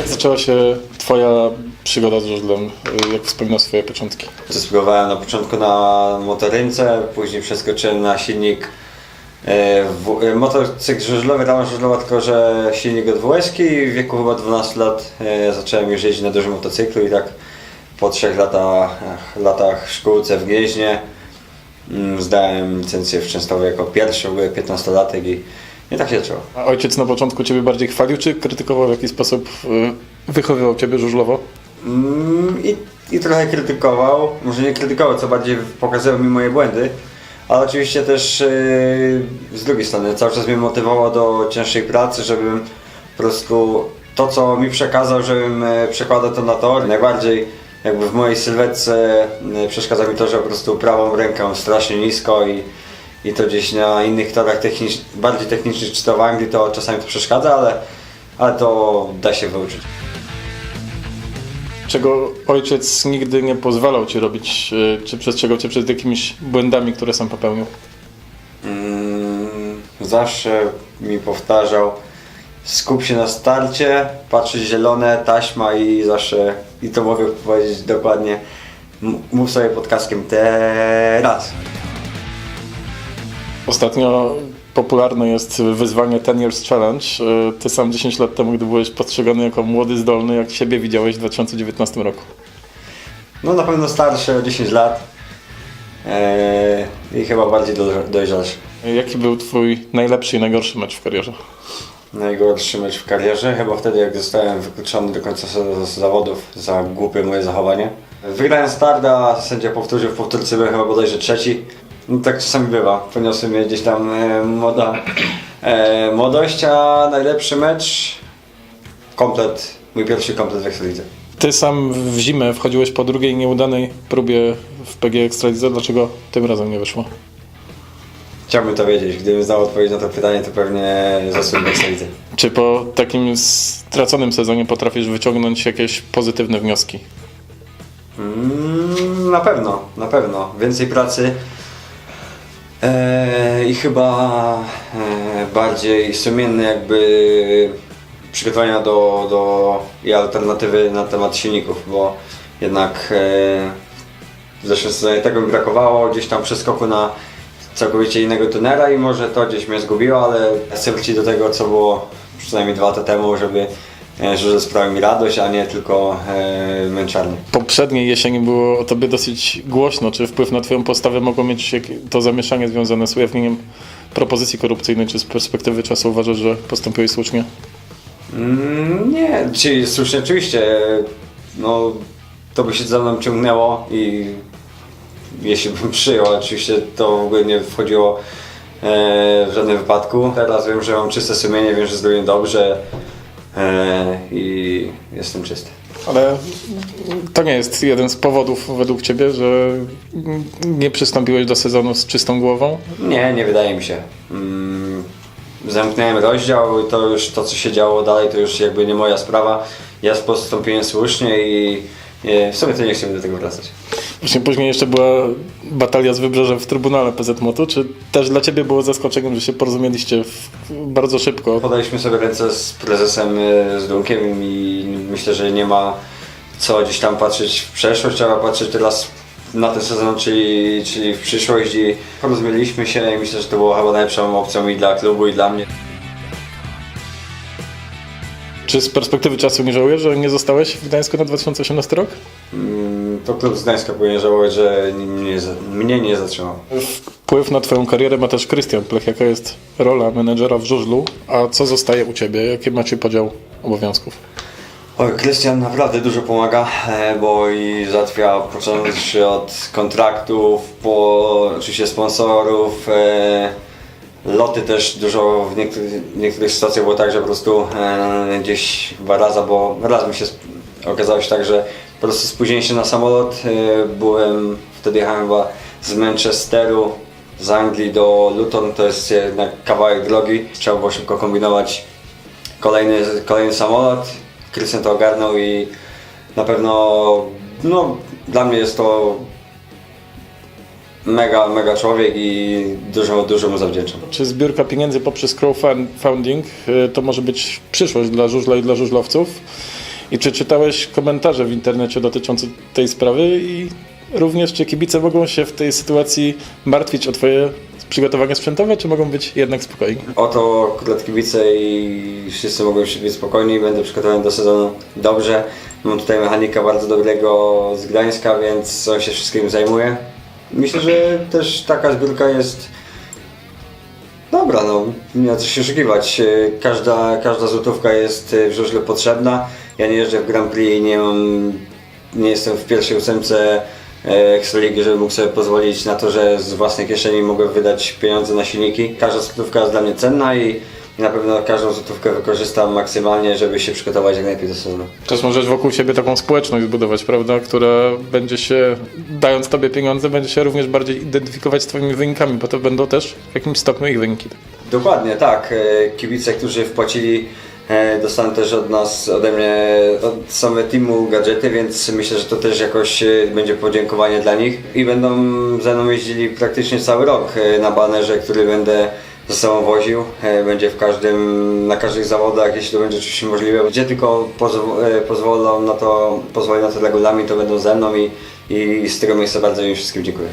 Jak zaczęła się Twoja przygoda z żużlem? Jak wspominasz swoje początki? Spróbowałem na początku na motorynce, później przeskoczyłem na silnik e, w, e, motocykl żużlowy, rama żużlowa, tylko że silnik od WS-ki w wieku chyba 12 lat e, zacząłem już jeździć na dużym motocyklu i tak po trzech latach, latach w szkółce w Gnieźnie mm, zdałem licencję w Częstochowie jako pierwszy, w ogóle 15-latek i, i tak się zaczęło. A ojciec na początku Ciebie bardziej chwalił, czy krytykował w jakiś sposób, y, wychowywał Ciebie żużlowo? Mm, I, I trochę krytykował, może nie krytykował, co bardziej pokazywał mi moje błędy, ale oczywiście też yy, z drugiej strony cały czas mnie motywował do cięższej pracy, żebym po prostu to, co mi przekazał, żebym e, przekładał to na tor. Najbardziej jakby w mojej sylwetce e, przeszkadza mi to, że po prostu prawą ręką strasznie nisko i, i to gdzieś na innych torach technicz, bardziej technicznych czy to w Anglii to czasami to przeszkadza, ale, ale to da się wyuczyć. Czego ojciec nigdy nie pozwalał Ci robić, y, czy przestrzegał Cię przed jakimiś błędami, które sam popełnił? Mm, zawsze mi powtarzał skup się na starcie, patrzy zielone, taśma i zawsze, i to mogę powiedzieć dokładnie, mów sobie pod kaskiem teraz. Ostatnio popularne jest wyzwanie Ten Years Challenge. Y, Ty sam 10 lat temu, gdy byłeś postrzegany jako młody, zdolny, jak siebie widziałeś w 2019 roku? No na pewno starszy o 10 lat eee, i chyba bardziej do, dojrzalszy. Jaki był Twój najlepszy i najgorszy mecz w karierze? Najgorszy mecz w karierze, chyba wtedy jak zostałem wykluczony do końca zawodów za głupie moje zachowanie. Wygrałem start, a sędzia powtórzył w powtórce, byłem chyba bodajże trzeci. No tak czasami bywa, poniosły mnie gdzieś tam e, moda, e, młodość, a najlepszy mecz, komplet, mój pierwszy komplet w Ekstralidze. Ty sam w zimę wchodziłeś po drugiej nieudanej próbie w PG Ekstralidze. Dlaczego tym razem nie wyszło? Chciałbym to wiedzieć, gdybym znał odpowiedź na to pytanie, to pewnie zasłynę Ekstralidze. Czy po takim straconym sezonie potrafisz wyciągnąć jakieś pozytywne wnioski? Mm, na pewno, na pewno. Więcej pracy eee, i chyba eee, bardziej sumienne jakby przygotowania do, do i alternatywy na temat silników, bo jednak eee, w zeszłym sezonie tego mi brakowało, gdzieś tam przeskoku na całkowicie innego tunera i może to gdzieś mnie zgubiło, ale chcę wrócić do tego, co było przynajmniej dwa lata temu, żeby e, że sprawił mi radość, a nie tylko e, męczarnię. Poprzedniej jesieni było o tobie dosyć głośno. Czy wpływ na twoją postawę mogło mieć to zamieszanie związane z ujawnieniem propozycji korupcyjnej? Czy z perspektywy czasu uważasz, że postąpiłeś słusznie? Mm, nie, czyli słusznie, oczywiście, no to by się za mną ciągnęło i jeśli bym przyjął, oczywiście to w ogóle nie wchodziło e, w żadnym wypadku. Teraz wiem, że mam czyste sumienie, wiem, że zrobiłem dobrze e, i jestem czysty. Ale to nie jest jeden z powodów według ciebie, że nie przystąpiłeś do sezonu z czystą głową? Nie, nie wydaje mi się. Mm, zamknąłem rozdział i to już to, co się działo dalej, to już jakby nie moja sprawa. Ja postąpiłem słusznie i e, w sumie to nie chciałbym do tego wracać. Właśnie później jeszcze była batalia z Wybrzeżem w Trybunale PZMOT-u. Czy też dla ciebie było zaskoczeniem, że się porozumieliście bardzo szybko? Podaliśmy sobie ręce z prezesem e, z Dunkiem i myślę, że nie ma co gdzieś tam patrzeć w przeszłość, trzeba patrzeć teraz na ten sezon, czyli, czyli w przyszłość porozumieliśmy się i myślę, że to było chyba najlepszą opcją i dla klubu i dla mnie. Czy z perspektywy czasu nie żałujesz, że nie zostałeś w Gdańsku na 2018 rok? Mm, To klub z Gdańska powinien żałować, że mnie, mnie nie zatrzymał. Wpływ na twoją karierę ma też Krystian Plech. Jaka jest rola menedżera w żużlu, a co zostaje u ciebie? Jaki macie podział obowiązków? Oj, Krystian naprawdę dużo pomaga, e, bo i załatwia począwszy od kontraktów, po oczywiście sponsorów, e, loty też dużo w niektórych, niektórych sytuacjach było tak, że po prostu e, gdzieś chyba raz, bo raz mi się okazało się tak, że po prostu spóźniłem się na samolot, e, byłem, wtedy jechałem chyba z Manchesteru, z Anglii do Luton, to jest jednak kawałek drogi, trzeba było szybko kombinować kolejny, kolejny samolot. Krystian to ogarnął i na pewno no, dla mnie jest to mega, mega człowiek i dużo, dużo mu zawdzięczam. Czy zbiórka pieniędzy poprzez crowdfunding y, to może być przyszłość dla żużla i dla żużlowców? I czy czytałeś komentarze w internecie dotyczące tej sprawy i również czy kibice mogą się w tej sytuacji martwić o twoje przygotowania sprzętowe, czy mogą być jednak spokojni? O to akurat kibice i wszyscy mogą się być spokojni, będę przygotowany do sezonu dobrze. Mam tutaj mechanika bardzo dobrego z Gdańska, więc on się wszystkim zajmuje. Myślę, że też taka zbiórka jest dobra, no nie ma co się oszukiwać. E, Każda, każda złotówka jest e, w żużlu potrzebna. Ja nie jeżdżę w Grand Prix, nie mam, nie jestem w pierwszej ósemce e, Ekstraligi, żeby mógł sobie pozwolić na to, że z własnej kieszeni mogę wydać pieniądze na silniki. Każda złotówka jest dla mnie cenna i na pewno każdą złotówkę wykorzystam maksymalnie, żeby się przygotować jak najlepiej do sezonu. Też możesz wokół siebie taką społeczność zbudować, prawda, która będzie się, dając tobie pieniądze, będzie się również bardziej identyfikować z twoimi wynikami, bo to będą też w jakimś stopniu ich wyniki. Dokładnie, tak. E, Kibice, którzy wpłacili, e, dostaną też od nas, ode mnie, od same teamu gadżety, więc myślę, że to też jakoś e, będzie podziękowanie dla nich. I będą ze mną jeździli praktycznie cały rok na banerze, który będę ze sobą woził. E, Będzie w każdym, na każdych zawodach, jeśli to będzie oczywiście możliwe. Gdzie tylko e, pozwolą na to, pozwoli na to regulamin, to będą ze mną i, i z tego miejsca bardzo im wszystkim dziękuję.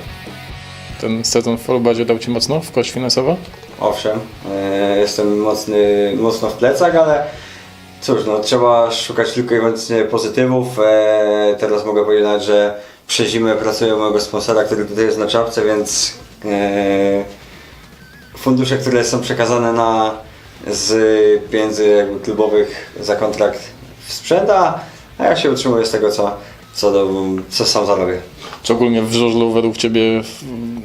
Ten sezon w Folubadzie dał ci mocno w kość finansowo? Owszem, e, jestem mocny, mocno w plecach, ale cóż, no, trzeba szukać tylko i wyłącznie pozytywów. Teraz mogę powiedzieć, że przez zimę pracuję u mojego sponsora, który tutaj jest na czapce, więc fundusze, które są przekazane na, z pieniędzy jakby klubowych za kontrakt w sprzęt, a ja się utrzymuję z tego, co, co, do, co sam zarobię. Czy ogólnie w żużlu według ciebie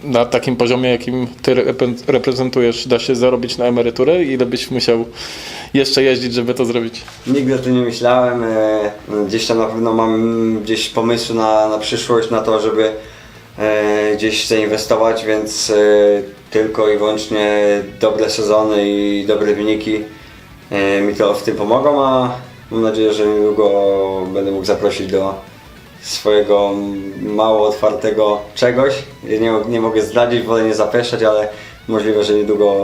na takim poziomie, jakim ty repre- reprezentujesz, da się zarobić na emeryturę? Ile byś musiał jeszcze jeździć, żeby to zrobić? Nigdy o tym nie myślałem. e, Gdzieś tam na pewno mam gdzieś pomysły na, na przyszłość, na to, żeby gdzieś zainwestować, więc e, tylko i wyłącznie dobre sezony i dobre wyniki e, mi to w tym pomogą, a mam nadzieję, że niedługo będę mógł zaprosić do swojego mało otwartego czegoś. Nie, nie mogę zdradzić, wolę nie zapeszać, ale możliwe, że niedługo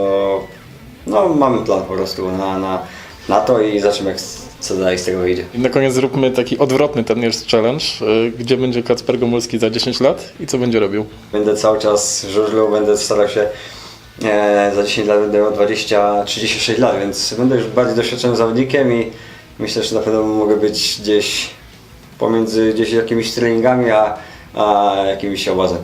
no, mamy plan po prostu na, na, na to i zobaczymy, jak, co dalej z tego wyjdzie. I na koniec zróbmy taki odwrotny ten jest challenge. y, Gdzie będzie Kacper Gomulski za 10 lat i co będzie robił? Będę cały czas żużlu, będę starał się e, za 10 lat będę miał 20, 36 lat, więc będę już bardziej doświadczonym zawodnikiem i myślę, że na pewno mogę być gdzieś pomiędzy gdzieś jakimiś treningami, a, a jakimś obozem.